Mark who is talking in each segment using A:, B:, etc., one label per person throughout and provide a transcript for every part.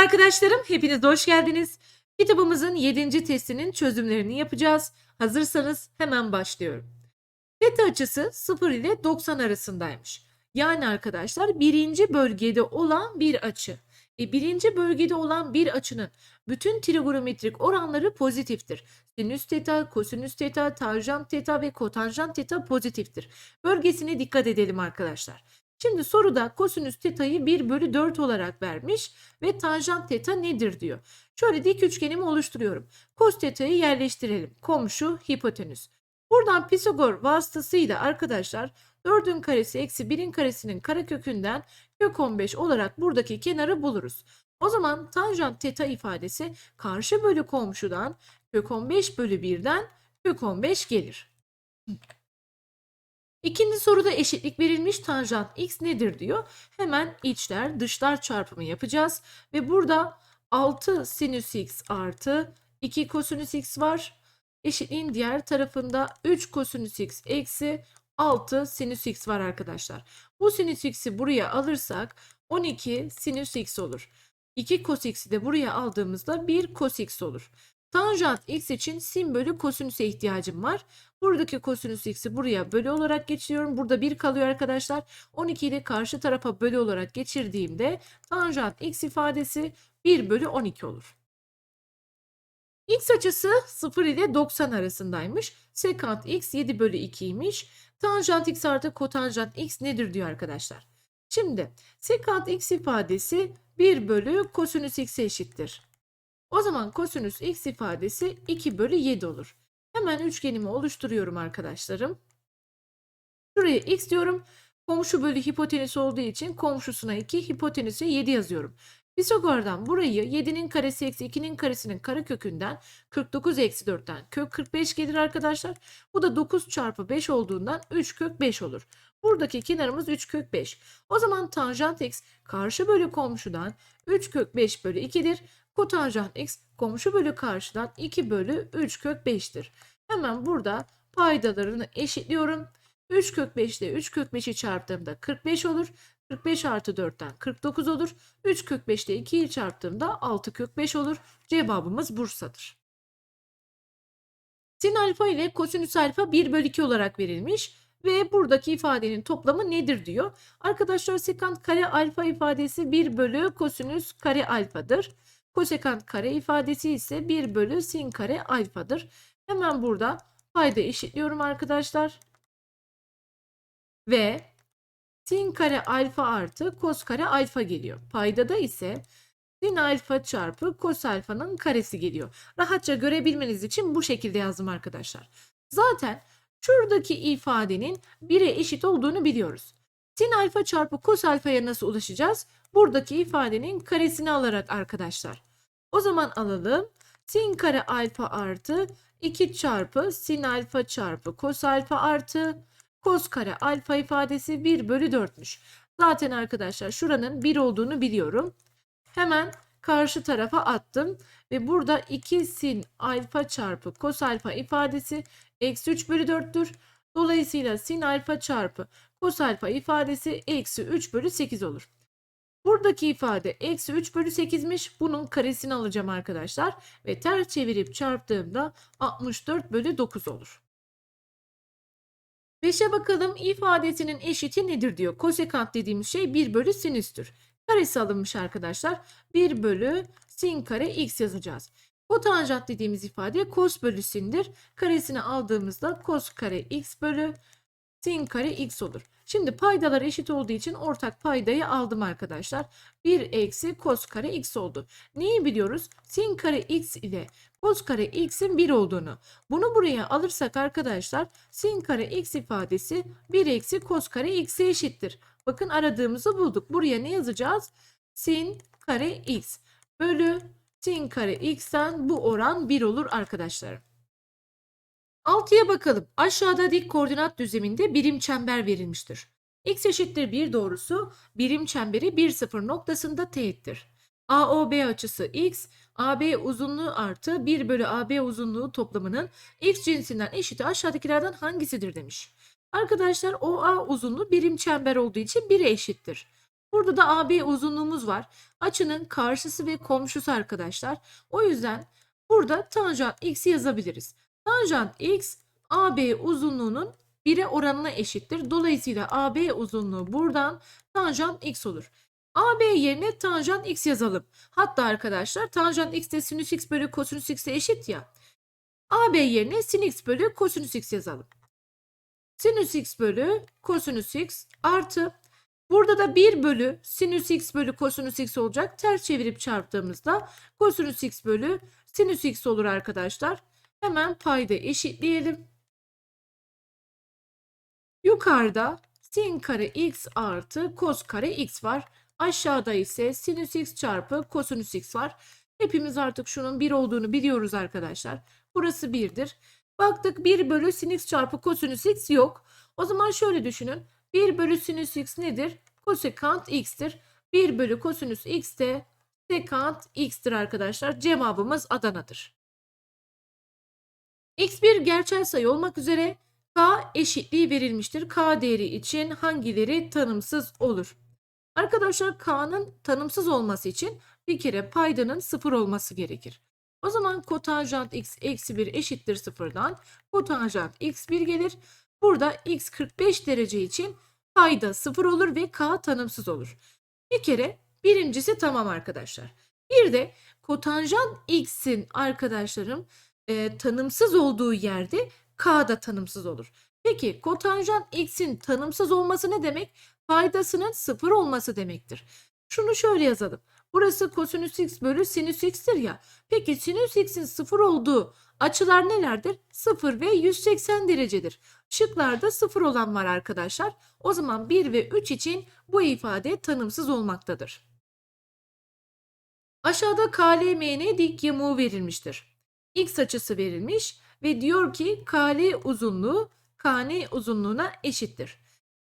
A: arkadaşlarım, hepiniz hoş geldiniz. Kitabımızın 7. testinin çözümlerini yapacağız. Hazırsanız hemen başlıyorum. Theta açısı 0 ile 90 arasındaymış. Yani arkadaşlar birinci bölgede olan bir açı. E, birinci bölgede olan bir açının bütün trigonometrik oranları pozitiftir. Sinüs teta, kosinüs teta, tanjant teta ve kotanjant teta pozitiftir. Bölgesine dikkat edelim arkadaşlar. Şimdi soruda kosinüs teta'yı 1 bölü 4 olarak vermiş ve tanjant teta nedir diyor. Şöyle dik üçgenimi oluşturuyorum. Kos teta'yı yerleştirelim. Komşu hipotenüs. Buradan Pisagor vasıtasıyla arkadaşlar 4'ün karesi eksi 1'in karesinin karekökünden kök 15 olarak buradaki kenarı buluruz. O zaman tanjant teta ifadesi karşı bölü komşudan kök 15 bölü 1'den kök 15 gelir. İkinci soruda eşitlik verilmiş tanjant x nedir diyor. Hemen içler dışlar çarpımı yapacağız. Ve burada 6 sinüs x artı 2 kosinüs x var. Eşitliğin diğer tarafında 3 kosinüs x eksi 6 sinüs x var arkadaşlar. Bu sinüs x'i buraya alırsak 12 sinüs x olur. 2 cos x'i de buraya aldığımızda 1 cos x olur. Tanjant x için sin bölü kosinüse ihtiyacım var. Buradaki kosinüs x'i buraya bölü olarak geçiriyorum. Burada 1 kalıyor arkadaşlar. 12'yi de karşı tarafa bölü olarak geçirdiğimde tanjant x ifadesi 1 bölü 12 olur. X açısı 0 ile 90 arasındaymış. Sekant x 7 bölü 2'ymiş. Tanjant x artı kotanjant x nedir diyor arkadaşlar. Şimdi sekant x ifadesi 1 bölü kosinüs x'e eşittir. O zaman kosinüs x ifadesi 2 bölü 7 olur. Hemen üçgenimi oluşturuyorum arkadaşlarım. Şuraya x diyorum. Komşu bölü hipotenüs olduğu için komşusuna 2, hipotenüse 7 yazıyorum. Pisagor'dan burayı 7'nin karesi eksi 2'nin karesinin karekökünden 49 eksi 4'ten kök 45 gelir arkadaşlar. Bu da 9 çarpı 5 olduğundan 3 kök 5 olur. Buradaki kenarımız 3 kök 5. O zaman tanjant x karşı bölü komşudan 3 kök 5 bölü 2'dir. Kotanjant x komşu bölü karşıdan 2 bölü 3 kök 5'tir. Hemen burada paydalarını eşitliyorum. 3 kök 5 ile 3 kök 5'i çarptığımda 45 olur. 45 artı 4'ten 49 olur. 3 kök 5 ile 2'yi çarptığımda 6 kök 5 olur. Cevabımız Bursa'dır. Sin alfa ile kosinüs alfa 1 bölü 2 olarak verilmiş ve buradaki ifadenin toplamı nedir diyor. Arkadaşlar sekant kare alfa ifadesi 1 bölü kosinüs kare alfadır. Kosekant kare ifadesi ise 1 bölü sin kare alfadır. Hemen burada payda eşitliyorum arkadaşlar. Ve sin kare alfa artı kos kare alfa geliyor. Paydada ise sin alfa çarpı kos alfanın karesi geliyor. Rahatça görebilmeniz için bu şekilde yazdım arkadaşlar. Zaten şuradaki ifadenin 1'e eşit olduğunu biliyoruz. Sin alfa çarpı kos alfaya nasıl ulaşacağız? Buradaki ifadenin karesini alarak arkadaşlar. O zaman alalım. Sin kare alfa artı 2 çarpı sin alfa çarpı kos alfa artı kos kare alfa ifadesi 1 bölü 4'müş. Zaten arkadaşlar şuranın 1 olduğunu biliyorum. Hemen karşı tarafa attım. Ve burada 2 sin alfa çarpı kos alfa ifadesi eksi 3 bölü 4'tür. Dolayısıyla sin alfa çarpı kos alfa ifadesi eksi 3 bölü 8 olur. Buradaki ifade eksi 3 bölü 8'miş. Bunun karesini alacağım arkadaşlar. Ve ters çevirip çarptığımda 64 bölü 9 olur. 5'e bakalım ifadesinin eşiti nedir diyor. Kosekant dediğimiz şey 1 bölü sinüstür. Karesi alınmış arkadaşlar. 1 bölü sin kare x yazacağız. Kotanjant dediğimiz ifade kos bölü sindir. Karesini aldığımızda kos kare x bölü sin kare x olur. Şimdi paydalar eşit olduğu için ortak paydayı aldım arkadaşlar. 1 eksi kos kare x oldu. Neyi biliyoruz? Sin kare x ile kos kare x'in 1 olduğunu. Bunu buraya alırsak arkadaşlar sin kare x ifadesi 1 eksi kos kare x'e eşittir. Bakın aradığımızı bulduk. Buraya ne yazacağız? Sin kare x bölü sin kare x'ten bu oran 1 olur arkadaşlar. 6'ya bakalım. Aşağıda dik koordinat düzleminde birim çember verilmiştir. X eşittir 1 doğrusu birim çemberi 1 0 noktasında teğettir. AOB açısı x, AB uzunluğu artı 1 bölü AB uzunluğu toplamının x cinsinden eşiti aşağıdakilerden hangisidir demiş. Arkadaşlar OA uzunluğu birim çember olduğu için 1'e eşittir. Burada da AB uzunluğumuz var. Açının karşısı ve komşusu arkadaşlar. O yüzden burada tanjant x'i yazabiliriz. Tanjant x AB uzunluğunun 1'e oranına eşittir. Dolayısıyla AB uzunluğu buradan tanjant x olur. AB yerine tanjant x yazalım. Hatta arkadaşlar tanjant x de sinüs x bölü kosinüs x'e eşit ya. AB yerine sin x bölü kosinüs x yazalım. Sinüs x bölü kosinüs x artı burada da 1 bölü sinüs x bölü kosinüs x olacak. Ters çevirip çarptığımızda kosinüs x bölü sinüs x olur arkadaşlar. Hemen payda eşitleyelim. Yukarıda sin kare x artı kos kare x var. Aşağıda ise sinüs x çarpı kosinüs x var. Hepimiz artık şunun 1 olduğunu biliyoruz arkadaşlar. Burası 1'dir. Baktık 1 bölü sin x çarpı kosinüs x yok. O zaman şöyle düşünün. 1 bölü sinüs x nedir? Kosekant x'tir. 1 bölü kosinüs x de sekant x'tir arkadaşlar. Cevabımız Adana'dır. X bir gerçel sayı olmak üzere k eşitliği verilmiştir. k değeri için hangileri tanımsız olur? Arkadaşlar k'nın tanımsız olması için bir kere paydanın sıfır olması gerekir. O zaman kotanjant x eksi 1 eşittir sıfırdan. Kotanjant x1 gelir. Burada x 45 derece için payda sıfır olur ve k tanımsız olur. Bir kere birincisi tamam arkadaşlar. Bir de kotanjant x'in arkadaşlarım e, tanımsız olduğu yerde k da tanımsız olur. Peki kotanjant x'in tanımsız olması ne demek? Paydasının sıfır olması demektir. Şunu şöyle yazalım. Burası kosinüs x bölü sinüs x'tir ya. Peki sinüs x'in sıfır olduğu açılar nelerdir? 0 ve 180 derecedir. Şıklarda 0 olan var arkadaşlar. O zaman 1 ve 3 için bu ifade tanımsız olmaktadır. Aşağıda KLMN dik yamuğu verilmiştir. X açısı verilmiş ve diyor ki KL uzunluğu KN uzunluğuna eşittir.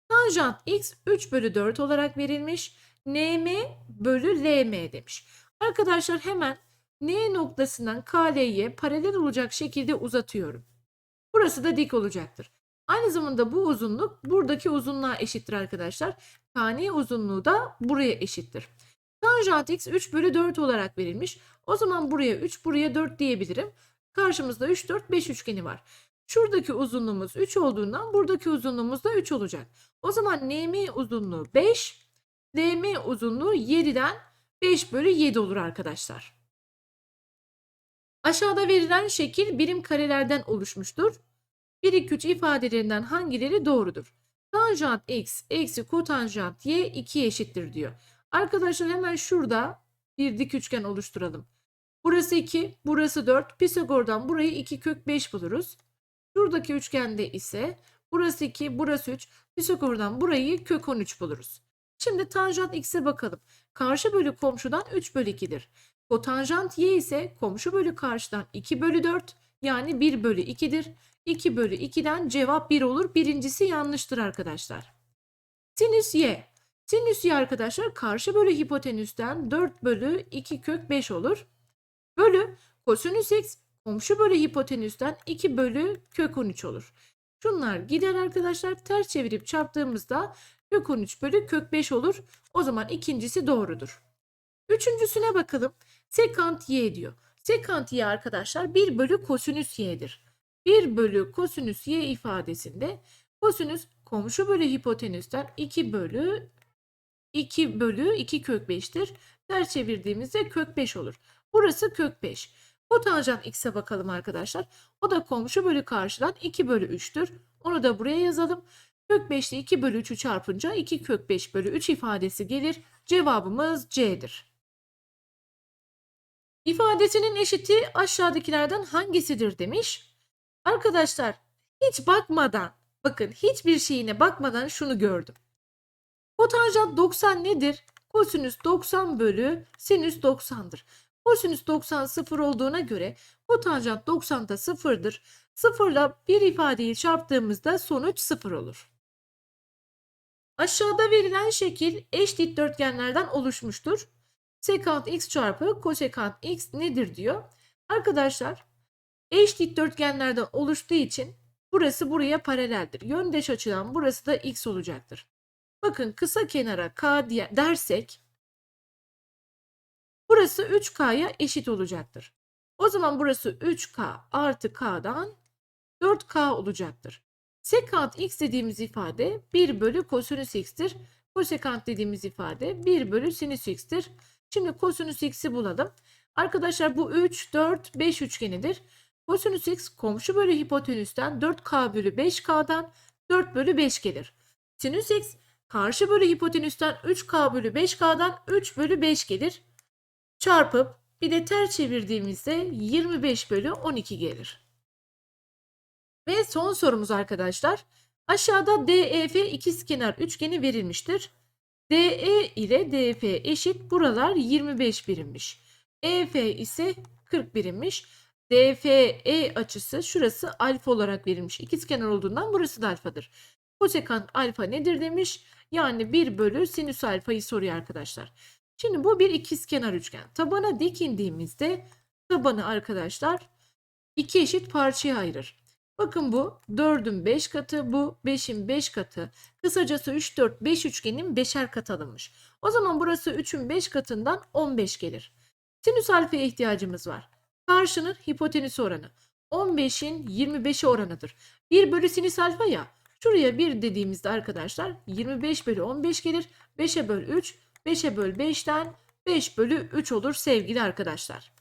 A: Tanjant x 3 bölü 4 olarak verilmiş. NM bölü LM demiş. Arkadaşlar hemen N noktasından KL'ye paralel olacak şekilde uzatıyorum. Burası da dik olacaktır. Aynı zamanda bu uzunluk buradaki uzunluğa eşittir arkadaşlar. KN uzunluğu da buraya eşittir. Tanjant x 3 bölü 4 olarak verilmiş. O zaman buraya 3 buraya 4 diyebilirim. Karşımızda 3 4 5 üçgeni var. Şuradaki uzunluğumuz 3 olduğundan buradaki uzunluğumuz da 3 olacak. O zaman NM uzunluğu 5, DM uzunluğu 7'den 5 bölü 7 olur arkadaşlar. Aşağıda verilen şekil birim karelerden oluşmuştur. 1 2 3 ifadelerinden hangileri doğrudur? Tanjant x eksi kotanjant y 2 eşittir diyor. Arkadaşlar hemen şurada bir dik üçgen oluşturalım. Burası 2, burası 4. Pisagor'dan burayı 2 kök 5 buluruz. Şuradaki üçgende ise burası 2, burası 3. Pisagor'dan burayı kök 13 buluruz. Şimdi tanjant x'e bakalım. Karşı bölü komşudan 3 bölü 2'dir. Kotanjant y ise komşu bölü karşıdan 2 bölü 4 yani 1 bölü 2'dir. 2 bölü 2'den cevap 1 olur. Birincisi yanlıştır arkadaşlar. Sinüs y. Sinüs y arkadaşlar karşı bölü hipotenüsten 4 bölü 2 kök 5 olur. Bölü kosinüs x komşu bölü hipotenüsten 2 bölü kök 13 olur. Şunlar gider arkadaşlar ters çevirip çarptığımızda kök 13 bölü kök 5 olur. O zaman ikincisi doğrudur. Üçüncüsüne bakalım. Sekant y diyor. Sekant y arkadaşlar 1 bölü kosinüs y'dir. 1 bölü kosinüs y ifadesinde kosinüs komşu bölü hipotenüsten 2 bölü 2 bölü 2 kök 5'tir. Ters çevirdiğimizde kök 5 olur. Burası kök 5. Kotanjant x'e bakalım arkadaşlar. O da komşu bölü karşıdan 2 bölü 3'tür. Onu da buraya yazalım. Kök 5 ile 2 bölü 3'ü çarpınca 2 kök 5 bölü 3 ifadesi gelir. Cevabımız C'dir. İfadesinin eşiti aşağıdakilerden hangisidir demiş. Arkadaşlar hiç bakmadan bakın hiçbir şeyine bakmadan şunu gördüm. Kotanjant 90 nedir? Kosinüs 90 bölü sinüs 90'dır. Kosinüs 90 sıfır olduğuna göre kotanjant 90 da sıfırdır. Sıfırla bir ifadeyi çarptığımızda sonuç sıfır olur. Aşağıda verilen şekil eş dikdörtgenlerden oluşmuştur. Sekant x çarpı kosekant x nedir diyor. Arkadaşlar eş dikdörtgenlerden oluştuğu için burası buraya paraleldir. Yöndeş açıdan burası da x olacaktır. Bakın kısa kenara k diye dersek burası 3k'ya eşit olacaktır. O zaman burası 3k artı k'dan 4k olacaktır. Sekant x dediğimiz ifade 1 bölü kosinüs x'tir. Kosekant dediğimiz ifade 1 bölü sinüs x'tir. Şimdi kosinüs x'i bulalım. Arkadaşlar bu 3, 4, 5 üçgenidir. Kosinüs x komşu bölü hipotenüsten 4k bölü 5k'dan 4 bölü 5 gelir. Sinüs x karşı bölü hipotenüsten 3k bölü 5k'dan 3 bölü 5 gelir. Çarpıp bir de ters çevirdiğimizde 25 bölü 12 gelir. Ve son sorumuz arkadaşlar. Aşağıda DEF ikizkenar üçgeni verilmiştir. DE ile DF eşit buralar 25 birimmiş. EF ise 40 birimmiş. DFE açısı şurası alfa olarak verilmiş. İkizkenar olduğundan burası da alfadır. Kosekant alfa nedir demiş. Yani 1 bölü sinüs alfayı soruyor arkadaşlar. Şimdi bu bir ikizkenar üçgen. Tabana dik indiğimizde tabanı arkadaşlar iki eşit parçaya ayırır. Bakın bu 4'ün 5 katı, bu 5'in 5 katı. Kısacası 3, 4, 5 üçgenin 5'er katı alınmış. O zaman burası 3'ün 5 katından 15 gelir. Sinüs alfaya ihtiyacımız var. Karşının hipotenüs oranı. 15'in 25'e oranıdır. 1 bölü sinüs alfa ya. Şuraya 1 dediğimizde arkadaşlar 25 bölü 15 gelir. 5'e böl 3, 5'e böl 5'ten 5 bölü 3 olur sevgili arkadaşlar.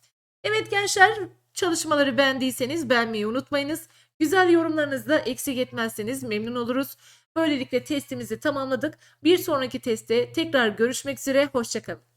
A: Evet gençler çalışmaları beğendiyseniz beğenmeyi unutmayınız. Güzel yorumlarınızla eksik etmezseniz memnun oluruz. Böylelikle testimizi tamamladık. Bir sonraki testte tekrar görüşmek üzere. Hoşçakalın.